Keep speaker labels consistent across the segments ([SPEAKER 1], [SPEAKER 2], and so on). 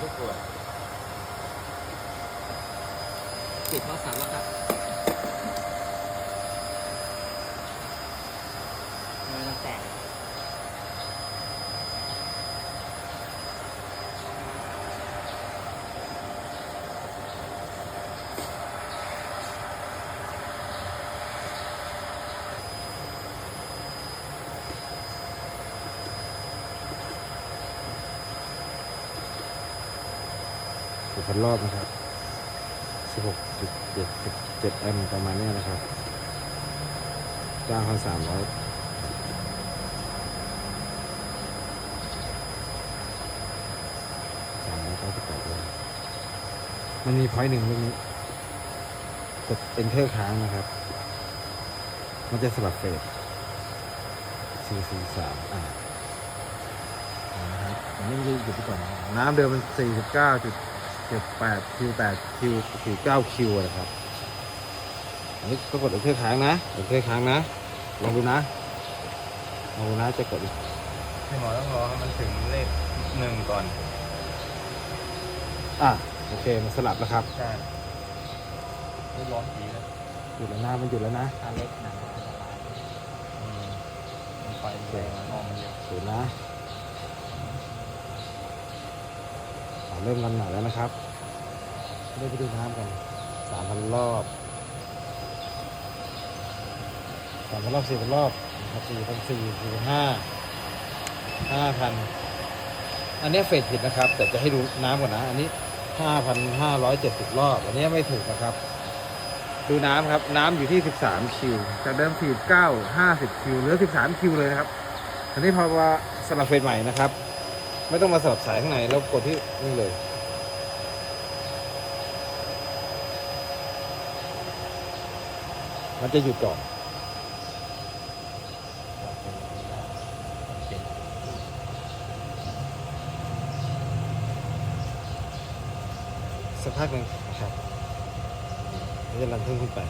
[SPEAKER 1] ทุกตัวปิดโทรศัพท์แล้วครับ
[SPEAKER 2] สิบพันรอบนะครับสิบหกจุดเจ็ดเจ็ดแอมป์ประมาณนี้นะครับจ้างเขาสามร้อยสามร้อยเก้าสิบแปดเลยมันมีพอยต์หนึ่งตรงนี้กด enter ค้างนะครับ มันจะสลับเฟสสี่สี่สามอ่านะครับอันนี้มันจะหยุดไปก่อนนะน้ำเดิมมันสี่สิบเก้าจุด เจ็ดแปดคิวแปดคิวสี่เก้าคิวนะครับ อันนี้ก็กด enter ค้างนะ enter ค้างนะ ลองดูนะลองดูนะจะกดอีก
[SPEAKER 3] ให้หมอต้องรอให้มันถึงเลขหนึ่งก่อน
[SPEAKER 2] อะโอเคมันสลับแล้วครับ
[SPEAKER 3] ใช่ไม่ร้อนทีนะ
[SPEAKER 2] หยุดแล้วนะมันหยุดแล้วนะ
[SPEAKER 1] อันเล็กหนังอันตราย
[SPEAKER 3] อืมมันไฟแรงมันมองมันเยอะ
[SPEAKER 2] หยุดนะอะ เริ่มกันหน่แล้วนะครับเริ่มไปดูน้ำกันสามพันรอบสามพันรอบสี่พันรอบนะครับสี่พันสี่สี่พันห้าห้าพันอันนี้เฟสผิดนะครับ แต่จะให้ดูน้ำก่อนนะ อันนี้ห้าพันห้าร้อยเจ็ดสิบรอบ อันนี้ไม่ถูกนะครับ ดูน้ำครับ น้ำอยู่ที่13คิวจากเดิมขีด9 50คิวเหลือ13คิวเลยนะครับ อันนี้พอว่าสลับเฟสใหม่นะครับ ไม่ต้องมาสลับสายข้างในแล้วกดที่นี่เลย มันจะหยุดก่อนสักพักหนึ่งนะครับมันจะรันเพิ่มขึ้นไป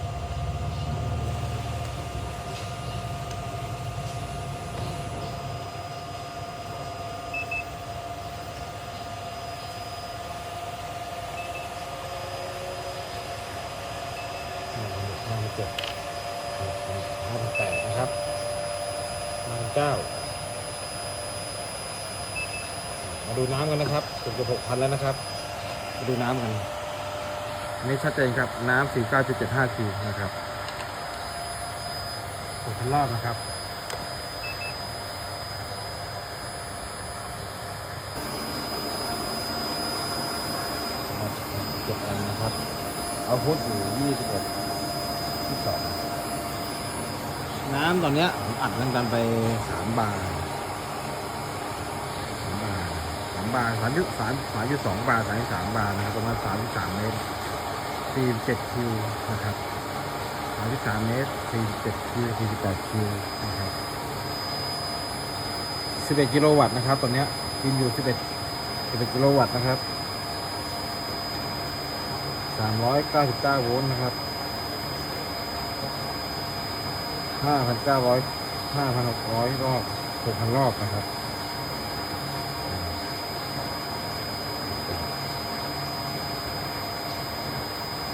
[SPEAKER 2] ห้าพันหกห้าพันเจ็ดห้าพันแปดนะครับห้าพันเก้ามาดูน้ำกันนะครับเกือบจะหกพันแล้วนะครับ มาดูน้ำกันอันนี้ชัดเจนครับ น้ำสี่เก้าจุดเจ็ดห้าคิวนะครับหกพันรอบนะครับเจ็ดอันนะครับ เอาพุทอยู่ยี่สิบเอ็ด ที่สองน้ำตอนเนี้ยผมอัดแรงดันไปสามบาร์สามบาร์สามบาร์สามยุสามสามยุสองบาร์สามยุสามบาร์นะครับประมาณสามสามเมตรสี่เจ็ดคิวนะครับสามสามเมตรสี่เจ็ดคิวสี่สิบแปดคิวนะครับสิบเอ็ดกิโลวัตต์นะครับตอนเนี้ยกินอยู่สิบเอ็ดสิบเอ็ดกิโลวัตต์นะครับสามร้อยเก้าสิบเก้าโวลต์นะครับ ห้าพันเก้าร้อยห้าพันหกร้อยรอบหกพันรอบนะครับ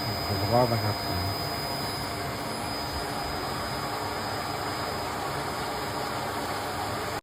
[SPEAKER 2] หกพันรอบนะครับ